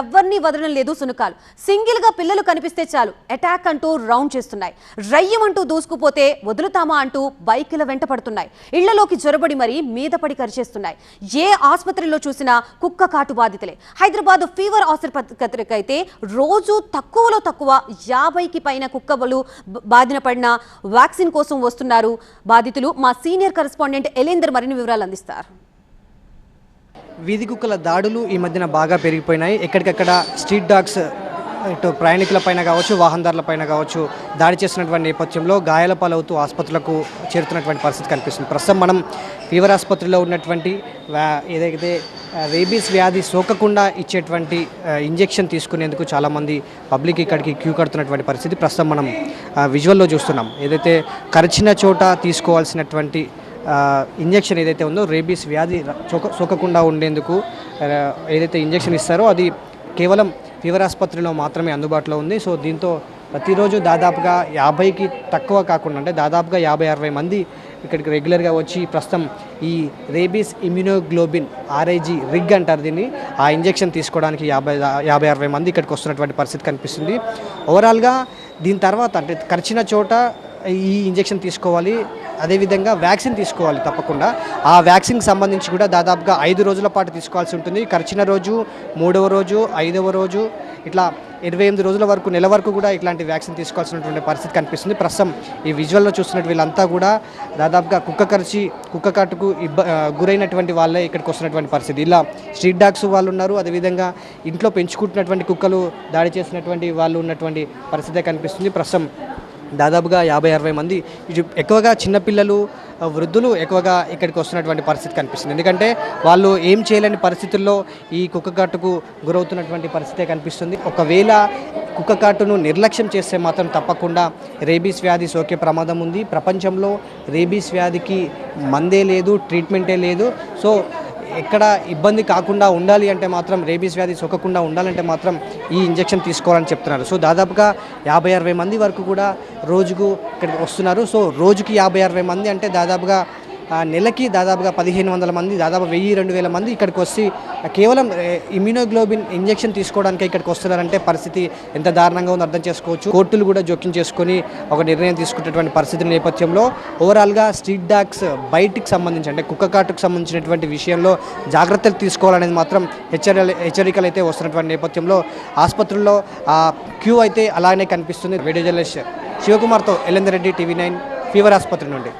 ఎవరిని వదలడం లేదు సునకాలు. సింగిల్గా పిల్లలు కనిపిస్తే చాలు అటాక్ అంటూ రౌండ్ చేస్తున్నాయి. రయ్యమంటూ దూసుకుపోతే వదులుతామా అంటూ బైకుల వెంట పడుతున్నాయి. ఇళ్ళలోకి జొరబడి మరీ మీద పడి కరిచేస్తున్నాయి. ఏ ఆసుపత్రిలో చూసినా కుక్క కాటు బాధితులే. హైదరాబాద్ ఫీవర్ ఆసుపత్రికైతే రోజు తక్కువలో తక్కువ యాభైకి పైన కుక్కబలు బాధిన పడిన వ్యాక్సిన్ కోసం వస్తున్నారు బాధితులు. మా సీనియర్ కరెస్పాండెంట్ ఎలేందర్ మరిన్ని వివరాలు అందిస్తారు. వీధి కుక్కల దాడులు ఈ మధ్యన బాగా పెరిగిపోయినాయి. ఎక్కడికక్కడ స్ట్రీట్ డాగ్స్ ఇటు ప్రయాణికుల పైన కావచ్చు వాహనదారుల పైన కావచ్చు దాడి చేస్తున్నటువంటి నేపథ్యంలో గాయాల పాలవుతూ ఆసుపత్రులకు చేరుతున్నటువంటి పరిస్థితి కనిపిస్తుంది. ప్రస్తుతం మనం ఫీవర్ ఆసుపత్రిలో ఉన్నటువంటి ఏదైతే రేబీస్ వ్యాధి సోకకుండా ఇచ్చేటువంటి ఇంజెక్షన్ తీసుకునేందుకు చాలామంది పబ్లిక్ ఇక్కడికి క్యూ కడుతున్నటువంటి పరిస్థితి ప్రస్తుతం మనం విజువల్లో చూస్తున్నాం. ఏదైతే కరిచిన చోట తీసుకోవాల్సినటువంటి ఇంజెక్షన్ ఏదైతే ఉందో రేబీస్ వ్యాధి సోక సోకకుండా ఉండేందుకు ఏదైతే ఇంజెక్షన్ ఇస్తారో అది కేవలం ఫీవర్ ఆసుపత్రిలో మాత్రమే అందుబాటులో ఉంది. సో దీంతో ప్రతిరోజు దాదాపుగా యాభైకి తక్కువ కాకుండా అంటే దాదాపుగా యాభై అరవై మంది ఇక్కడికి రెగ్యులర్గా వచ్చి ప్రస్తుతం ఈ రేబీస్ ఇమ్యునోగ్లోబిన్ ఆర్ఐజీ రిగ్ అంటారు దీన్ని ఆ ఇంజెక్షన్ తీసుకోవడానికి యాభై యాభై అరవై మంది ఇక్కడికి వస్తున్నటువంటి పరిస్థితి కనిపిస్తుంది. ఓవరాల్గా దీని తర్వాత అంటే కరిచిన చోట ఈ ఇంజెక్షన్ తీసుకోవాలి. అదేవిధంగా వ్యాక్సిన్ తీసుకోవాలి తప్పకుండా. ఆ వ్యాక్సిన్కి సంబంధించి కూడా దాదాపుగా ఐదు రోజుల పాటు తీసుకోవాల్సి ఉంటుంది. ఖర్చిన రోజు మూడవ రోజు ఐదవ రోజు ఇట్లా ఇరవై ఎనిమిది రోజుల వరకు నెల వరకు కూడా ఇట్లాంటి వ్యాక్సిన్ తీసుకోవాల్సినటువంటి పరిస్థితి కనిపిస్తుంది. ప్రస్తుతం ఈ విజువల్లో చూస్తున్నట్టు వీళ్ళంతా కూడా దాదాపుగా కుక్క కరిచి కుక్క కాటుకు ఇబ్బ గురైనటువంటి వాళ్ళే ఇక్కడికి వస్తున్నటువంటి పరిస్థితి. ఇలా స్ట్రీట్ డాగ్స్ వాళ్ళు ఉన్నారు. అదేవిధంగా ఇంట్లో పెంచుకుంటున్నటువంటి కుక్కలు దాడి చేసినటువంటి వాళ్ళు ఉన్నటువంటి పరిస్థితే కనిపిస్తుంది. ప్రస్తుతం దాదాపుగా యాభై అరవై మంది ఎక్కువగా చిన్నపిల్లలు వృద్ధులు ఎక్కువగా ఇక్కడికి వస్తున్నటువంటి పరిస్థితి కనిపిస్తుంది. ఎందుకంటే వాళ్ళు ఏం చేయలేని పరిస్థితుల్లో ఈ కుక్క కాటుకు గురవుతున్నటువంటి పరిస్థితే కనిపిస్తుంది. ఒకవేళ కుక్క కాటును నిర్లక్ష్యం చేస్తే మాత్రం తప్పకుండా రేబీస్ వ్యాధి సోకే ప్రమాదం ఉంది. ప్రపంచంలో రేబీస్ వ్యాధికి మందే లేదు ట్రీట్మెంటే లేదు. సో ఎక్కడ ఇబ్బంది కాకుండా ఉండాలి అంటే మాత్రం రేబీస్ వ్యాధి సోకకుండా ఉండాలంటే మాత్రం ఈ ఇంజెక్షన్ తీసుకోవాలని చెప్తున్నారు. సో దాదాపుగా యాభై అరవై మంది వరకు కూడా రోజుకు ఇక్కడికి వస్తున్నారు. సో రోజుకి యాభై అరవై మంది అంటే దాదాపుగా నెలకి దాదాపుగా పదిహేను వందల మంది దాదాపు వెయ్యి రెండు వేల మంది ఇక్కడికి వచ్చి కేవలం ఇమ్యూనోగ్లోబిన్ ఇంజెక్షన్ తీసుకోవడానికి ఇక్కడికి వస్తున్నారంటే పరిస్థితి ఎంత దారుణంగా ఉందో అర్థం చేసుకోవచ్చు. కోర్టులు కూడా జోక్యం చేసుకొని ఒక నిర్ణయం తీసుకున్నటువంటి పరిస్థితి నేపథ్యంలో ఓవరాల్గా స్ట్రీట్ డాగ్స్ బయటికి సంబంధించి అంటే కుక్క కాటుకు సంబంధించినటువంటి విషయంలో జాగ్రత్తలు తీసుకోవాలనేది మాత్రం హెచ్చరి హెచ్చరికలు అయితే వస్తున్నటువంటి నేపథ్యంలో ఆసుపత్రుల్లో ఆ క్యూ అయితే అలానే కనిపిస్తుంది. వీడియో జర్నలిస్ట్ శివకుమార్తో ఎల్లందరెడ్డి టీవీ నైన్ ఫీవర్ ఆసుపత్రి నుండి.